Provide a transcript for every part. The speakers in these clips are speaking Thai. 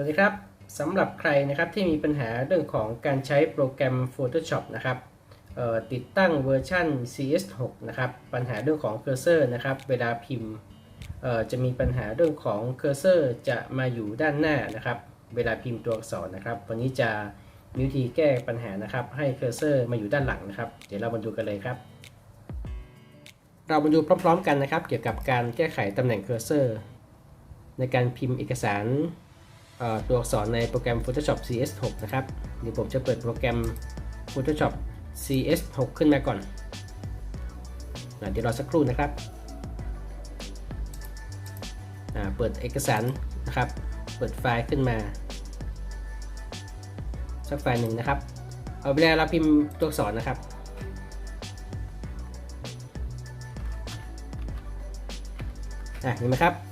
สวัสดีครับสำหรับใครนะครับที่มีปัญหาเรื่องของการใช้โปรแกรม Photoshop นะครับติดตั้งเวอร์ชัน CS6 นะครับปัญหาเรื่องของเคอร์เซอร์นะครับเวลาพิมพ์จะมีปัญหาเรื่องของเคอร์เซอร์จะมาอยู่ด้านหน้านะครับเวลาพิมพ์ตัวอักษรนะครับ วันนี้จะมีวิธีแก้ปัญหานะครับให้เคอร์เซอร์มาอยู่ด้านหลังนะครับ เดี๋ยวเรามาดูกันเลยครับ เรามาดูพร้อม ๆ กันนะครับ เกี่ยวกับการแก้ไขตำแหน่งเคอร์เซอร์ ในการพิมพ์เอกสาร ตัวอักษรในโปรแกรม Photoshop CS6 นะครับ เดี๋ยวผมจะเปิดโปรแกรม Photoshop CS6 ขึ้นมาก่อน เดี๋ยวรอสักครู่นะครับ เปิดเอกสารนะครับ เปิดไฟล์ขึ้นมา สักไฟล์หนึ่งนะครับ เอาเวลาเราพิมพ์ตัวอักษรนะครับอะเห็นไหมครับ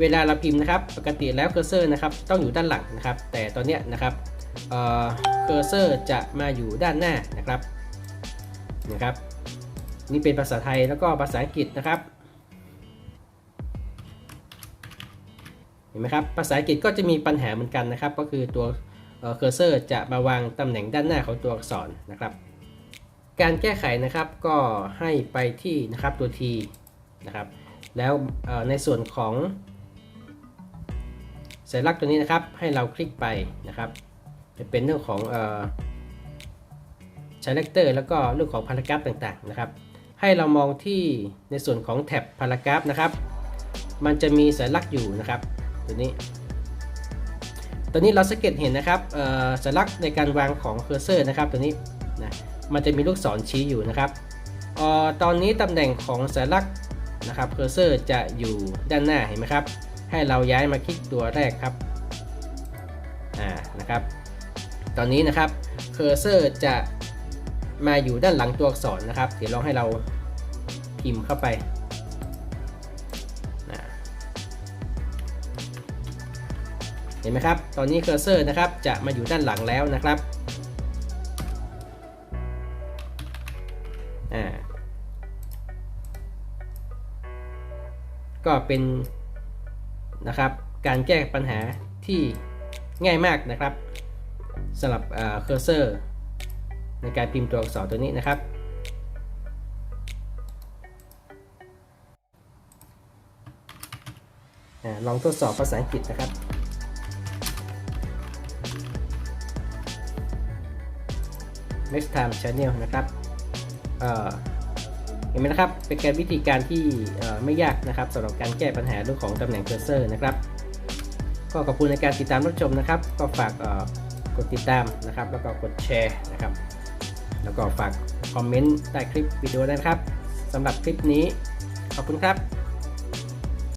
เวลาเราพิมพ์นะครับ ปกติแล้วเคอร์เซอร์นะครับต้องอยู่ด้านหลังนะครับ แต่ตอนนี้นะครับเอ่อเคอร์เซอร์จะมาอยู่ด้านหน้านะครับนะครับนี่เป็นภาษาไทยแล้วก็ภาษาอังกฤษนะครับเห็นไหมครับภาษาอังกฤษก็จะมีปัญหาเหมือนกันนะครับ ก็คือตัวเคอร์เซอร์จะมาวางตำแหน่งด้านหน้าของตัวอักษรนะครับ การแก้ไขนะครับก็ให้ไปที่นะครับตัว T นะครับแล้วในส่วนของ สัญลักษณ์ตัวนี้นะครับให้เราคลิกไปนะครับจะเป็นเรื่องของเอ่อ selector แล้วก็เรื่องของพารากราฟต่างๆนะครับ ให้เรามองที่ในส่วนของแท็บพารากราฟนะครับ มันจะมีสัญลักษณ์อยู่นะครับ ตัวนี้ ตัวนี้เราสังเกตเห็นนะครับเอ่อสัญลักษณ์ในการวางของเคอร์เซอร์นะครับ ตัวนี้นะมันจะมีลูกศรชี้อยู่นะครับอ่อตอนนี้ตำแหน่งของสัญลักษณ์นะครับเคอร์เซอร์จะอยู่ด้านหน้าเห็นไหมครับ ให้เราย้ายมาคลิกตัวแรกครับอ่านะครับ ตอนนี้นะครับเคอร์เซอร์จะมาอยู่ด้านหลังตัวอักษรนะครับเดี๋ยวลองให้เราพิมพ์เข้าไปเห็นไหมครับ ตอนนี้เคอร์เซอร์นะครับจะมาอยู่ด้านหลังแล้วนะครับอ่าก็เป็น นะครับ การแก้ปัญหาที่ง่ายมากนะครับสำหรับเคอร์เซอร์ในการพิมพ์ตัวอักษรตัวนี้นะครับอลองทดสอบภาษาอังกฤษนะครับ next time channel นะครับ เห็นไหมนะครับ เป็นการวิธีการที่ไม่ยากนะครับสำหรับการแก้ปัญหาเรื่องของตำแหน่งเคอร์เซอร์นะครับก็ขอบคุณในการติดตามรับชมนะครับ ก็ฝากกดติดตามนะครับ แล้วก็กดแชร์นะครับ แล้วก็ฝากคอมเมนต์ใต้คลิปวิดีโอด้วยนะครับสำหรับคลิปนี้ขอบคุณครับ